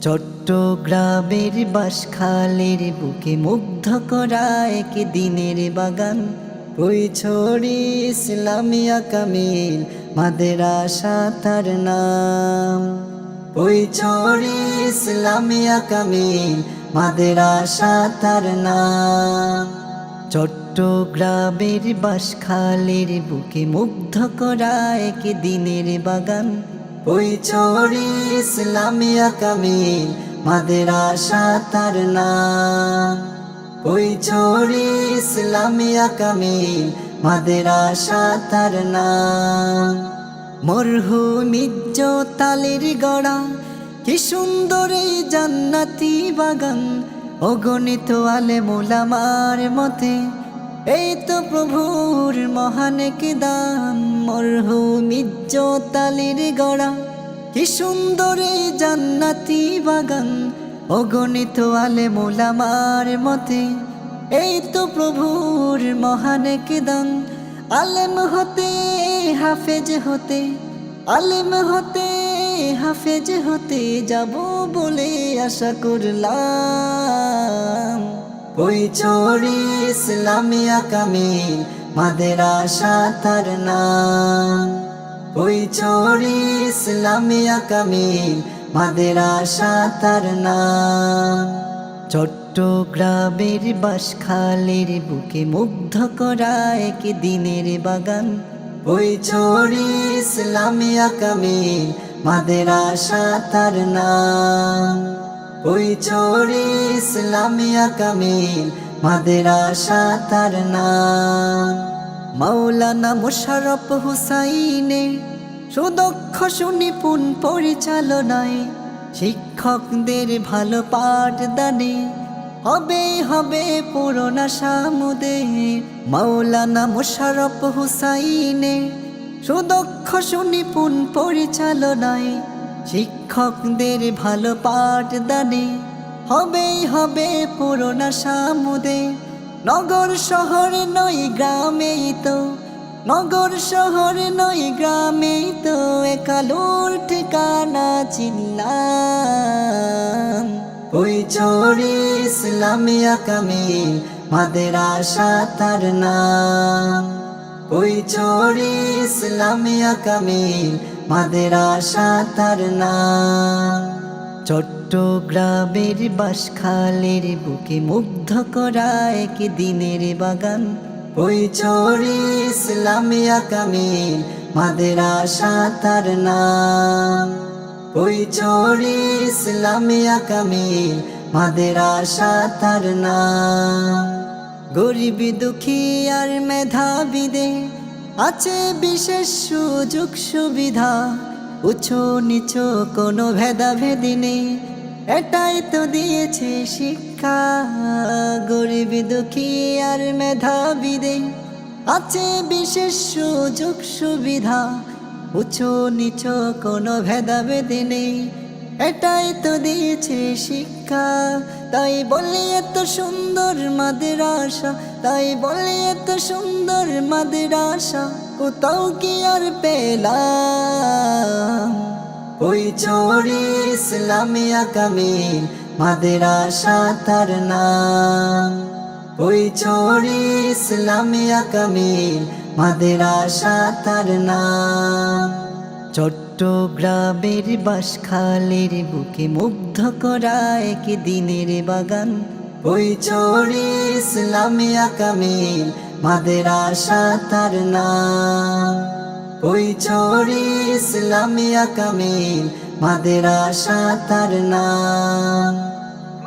চট্টগ্রামের বাসখালের বুকে মুগ্ধ করা এক দিনের বাগান। ওই ছড়ি ইসলামিয়া কামিল, মাদ্রাসা তার নাম। ওই ছড়ি ইসলামিয়া কামিল, মাদ্রাসা তার নাম। চট্টগ্রামের বাসখালের বুকে মুগ্ধ করা এক দিনের বাগান। ওই চড়ি ইসলামিয়া কামিল, মাদ্রাসা তার নাম। ওই চড়ি ইসলামিয়া কামিল, মাদ্রাসা তার নাম। মরহুমিজ্জ তালের গড়া, কি সুন্দর এই জান্নাতি বাগান। অগণিত আলে মোলামার মতে, এই তো প্রভুর মহান দান মরহুমিজ্জ তালের গড়া। কি সুন্দর জান্নাতি বাগান, অগণিত আলে মোলামার মতে। এই তো প্রভুর মহান দান আলেম হতে, হাফেজ হতে। আলেম হতে, হাফেজ হতে যাব বলে আশা করলাম। ওই চড়ি ইসলামিয়া কামিল মাদ্রাসা তার নাম। ওই চড়ি ইসলামিয়া কামিল মাদ্রাসা তার নাম। চট্টগ্রামের বাসখালের বুকে মুগ্ধ করা এক দিনের বাগান। ওই চড়ি ইসলামিয়া কামিল মাদ্রাসা তার নাম। ওই চড়ি ইসলামিয়া কামিল মাদ্রাসা তার নাম। মাওলানা মোশারফ হুসাইনে সুদক্ষ সুনিপুণ পরিচালনায় শিক্ষকদের ভালো পাঠদানে হবে হবে পুরোনা সামুদে মাওলানা মোশারফ হুসাইনে সুদক্ষ সুনিপুণ পরিচালনায় শিক্ষকদের ভালো পাঠদানে হবেই হবে পুরোনা সামুদে। নগর শহর নয় গ্রামেই তো, নগর শহর নয় গ্রামেই তো একালোর ঠিকানা চিনলাম। ওই চড়ি ইসলামিয়া কামিল মাদ্রাসা তার নাম। ওই চড়ি ইসলামিয়া কামিল মাদ্রাসা তার নাম। চট্টগ্রামের বাসখালের বুকে মুগ্ধ করা এক দিনের বাগান। ওই চড়ি ইসলামিয়া কামিল মাদ্রাসা তার নাম। ওই চড়ি ইসলামিয়া কামিল মাদ্রাসা তার নাম। গরিব দুঃখী আর মেধাবিদে আছে বিশেষ সুযোগ সুবিধা। উঁচু নিচু কোনো ভেদাভেদি নেই। এটাই তো দিয়েছে শিক্ষা, গরিব দুঃখী আর মেধাবিদে আছে বিশেষ সুযোগ, সুবিধা উঁচু নিচু কোনো ভেদাভেদি নেই। এটাই তো দিয়েছে শিক্ষা, তাই বলি এত সুন্দর মাদ্রাসা, তাই বলি এত সুন্দর মাদ্রাসা। কোথাও কি আর পেলাম? ওই ইসলামিয়া কামিল মাদ্রাসা তার নাম। ওই চড়ি ইসলামিয়া কামিল মাদ্রাসা তার নাম। চট্টগ্রামের বাসখালের বুকে মুগ্ধ করা এক দিনের বাগান। ওই চড়ি ইসলামিয়া কামিল মাদ্রাসা তার নাম। ওই ছড়ি ইসলামিয়া কামিল, মাদ্রাসা তার নাম।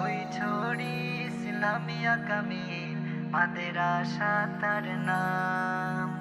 ওই ছড়ি ইসলামিয়া তার নাম।